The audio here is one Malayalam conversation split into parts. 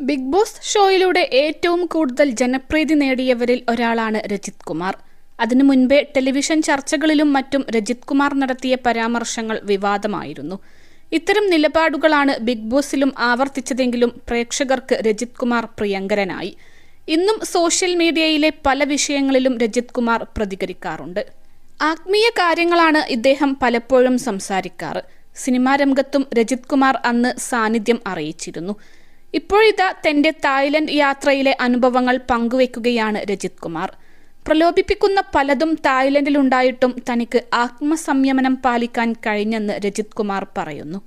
ബിഗ് ബോസ് ഷോയിലൂടെ ഏറ്റവും കൂടുതൽ ജനപ്രീതി നേടിയവരിൽ ഒരാളാണ് രജിത് കുമാർ. അതിനു മുൻപേ ടെലിവിഷൻ ചർച്ചകളിലും മറ്റും രജിത് കുമാർ നടത്തിയ പരാമർശങ്ങൾ വിവാദമായിരുന്നു. ഇത്തരം നിലപാടുകളാണ് ബിഗ് ബോസിലും ആവർത്തിച്ചതെങ്കിലും പ്രേക്ഷകർക്ക് രജിത് കുമാർ പ്രിയങ്കരനായി. ഇന്നും സോഷ്യൽ മീഡിയയിലെ പല വിഷയങ്ങളിലും രജിത് കുമാർ പ്രതികരിക്കാറുണ്ട്. ആത്മീയ കാര്യങ്ങളാണ് ഇദ്ദേഹം പലപ്പോഴും സംസാരിക്കാറ്. സിനിമാ രംഗത്തും രജിത് കുമാർ അന്ന് സാന്നിധ്യം അറിയിച്ചിരുന്നു. ഇപ്പോഴിതാ തന്റെ തായ്ലൻഡ് യാത്രയിലെ അനുഭവങ്ങൾ പങ്കുവെക്കുകയാണ് രജിത് കുമാർ. പ്രലോഭിപ്പിക്കുന്ന പലതും തായ്ലൻഡിലുണ്ടായിട്ടും തനിക്ക് ആത്മസംയമനം പാലിക്കാൻ കഴിഞ്ഞെന്ന് രജിത് കുമാർ പറയുന്നു.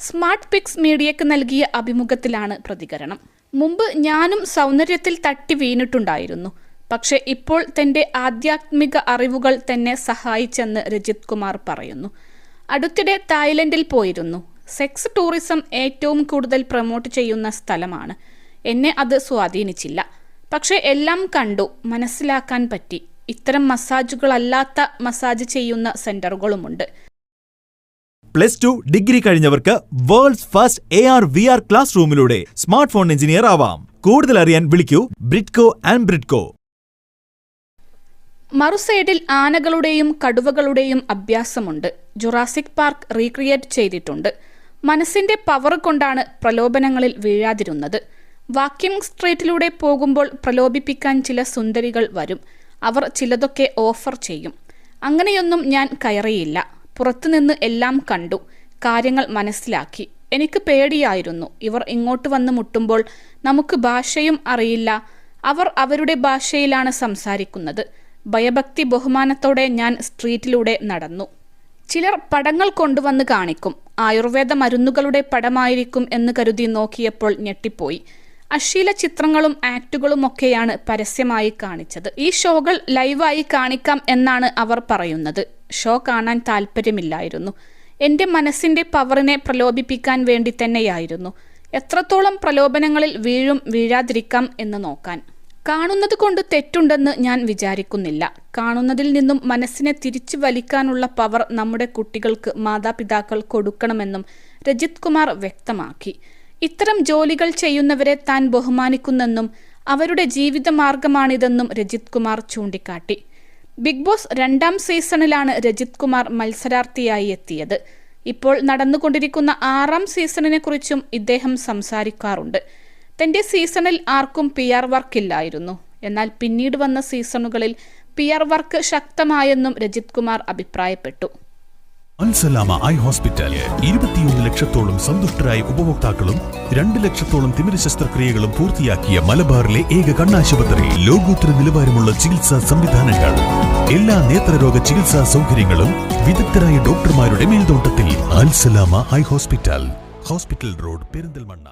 സ്മാർട്ട് പിക്സ് മീഡിയയ്ക്ക് നൽകിയ അഭിമുഖത്തിലാണ് പ്രതികരണം. മുമ്പ് ഞാനും സൗന്ദര്യത്തിൽ തട്ടി വീണിട്ടുണ്ടായിരുന്നു. പക്ഷെ ഇപ്പോൾ തന്റെ ആധ്യാത്മിക അറിവുകൾ തന്നെ സഹായിച്ചെന്ന് രജിത് കുമാർ പറയുന്നു. അടുത്തിടെ തായ്ലൻഡിൽ പോയിരുന്നു. സെക്സ് ടൂറിസം ഏറ്റവും കൂടുതൽ പ്രൊമോട്ട് ചെയ്യുന്ന സ്ഥലമാണ്. എന്നെ അത് സ്വാധീനിച്ചില്ല. പക്ഷെ എല്ലാം കണ്ടു മനസ്സിലാക്കാൻ പറ്റി. ഇത്തരം മസാജുകളല്ലാത്ത മസാജ് ചെയ്യുന്ന സെന്ററുകളുമുണ്ട്. Plus two degree കഴിഞ്ഞവർക്ക് world's first A R V R class റൂമിലൂടെ smart phone engineer ആവാം. കൂടുതൽ അറിയാൻ വിളിക്കൂ ബ്രിഡ്കോ ആൻഡ് ബ്രിഡ്കോ മറുസൈഡിൽ ആനകളുടെയും കടുവകളുടെയും അഭ്യാസമുണ്ട്. ജുറാസിക് പാർക്ക് റീക്രിയേറ്റ് ചെയ്തിട്ടുണ്ട്. മനസ്സിന്റെ പവർ കൊണ്ടാണ് പ്രലോഭനങ്ങളിൽ വീഴാതിരുന്നത്. വാക്യം സ്ട്രീറ്റിലൂടെ പോകുമ്പോൾ പ്രലോഭിപ്പിക്കാൻ ചില സുന്ദരികൾ വരും. അവർ ചിലതൊക്കെ ഓഫർ ചെയ്യും. അങ്ങനെയൊന്നും ഞാൻ കയറിയില്ല. പുറത്തുനിന്ന് എല്ലാം കണ്ടു. കാര്യങ്ങൾ മനസ്സിലാക്കി. എനിക്ക് പേടിയായിരുന്നു. ഇവർ ഇങ്ങോട്ട് വന്ന് മുട്ടുമ്പോൾ നമുക്ക് ഭാഷയും അറിയില്ല. അവർ അവരുടെ ഭാഷയിലാണ് സംസാരിക്കുന്നത്. ഭയഭക്തി ബഹുമാനത്തോടെ ഞാൻ സ്ട്രീറ്റിലൂടെ നടന്നു. ചിലർ പടങ്ങൾ കൊണ്ടുവന്ന് കാണിക്കും. ആയുർവേദ മരുന്നുകളുടെ പടമായിരിക്കും എന്ന് കരുതി നോക്കിയപ്പോൾ ഞെട്ടിപ്പോയി. അശ്ലീല ചിത്രങ്ങളും ആക്ടുകളും ഒക്കെയാണ് പരസ്യമായി കാണിച്ചത്. ഈ ഷോകൾ ലൈവായി കാണിക്കാം എന്നാണ് അവർ പറയുന്നത്. ഷോ കാണാൻ താല്പര്യമില്ലായിരുന്നു എന്റെ മനസ്സിന്റെ പവറിനെ പ്രലോഭിപ്പിക്കാൻ വേണ്ടി തന്നെയായിരുന്നു. എത്രത്തോളം പ്രലോഭനങ്ങളിൽ വീഴും വീഴാതിരിക്കാം എന്ന് നോക്കാൻ. കാണുന്നത് കൊണ്ട് തെറ്റുണ്ടെന്ന് ഞാൻ വിചാരിക്കുന്നില്ല. കാണുന്നതിൽ നിന്നും മനസ്സിനെ തിരിച്ചു വലിക്കാനുള്ള പവർ നമ്മുടെ കുട്ടികൾക്ക് മാതാപിതാക്കൾ കൊടുക്കണമെന്നും രജിത് കുമാർ വ്യക്തമാക്കി. ഇത്തരം ജോലികൾ ചെയ്യുന്നവരെ താൻ ബഹുമാനിക്കുന്നെന്നും അവരുടെ ജീവിതമാർഗമാണിതെന്നും രജിത് കുമാർ ചൂണ്ടിക്കാട്ടി. ബിഗ് ബോസ് രണ്ടാം സീസണിലാണ് രജിത് കുമാർ മത്സരാർത്ഥിയായി എത്തിയത്. ഇപ്പോൾ നടന്നുകൊണ്ടിരിക്കുന്ന ആറാം സീസണിനെ കുറിച്ചും ഇദ്ദേഹം സംസാരിക്കാറുണ്ട്. തന്റെ സീസണിൽ ആർക്കും പി ആർ വർക്കില്ലായിരുന്നു എന്നാൽ പിന്നീട് വന്ന സീസണുകളിൽ പി ആർ വർക്ക് ശക്തമായെന്നും രജിത് കുമാർ അഭിപ്രായപ്പെട്ടു. അൽസലാമ ഐ ഹോസ്പിറ്റൽ ഇരുപത്തിയൊന്ന് ലക്ഷത്തോളം സന്തുഷ്ടരായ ഉപഭോക്താക്കളും രണ്ട് ലക്ഷത്തോളം തിമിര ശസ്ത്രക്രിയകളും പൂർത്തിയാക്കിയ മലബാറിലെ ഏക കണ്ണാശുപത്രി. ലോകോത്തര നിലവാരമുള്ള ചികിത്സാ സംവിധാനങ്ങൾ. എല്ലാ നേത്രരോഗ ചികിത്സാ സൗകര്യങ്ങളും വിദഗ്ധരായ ഡോക്ടർമാരുടെ മേൽനോട്ടത്തിൽ. Alsalama eye hospital. Hospital road Perinthalmanna.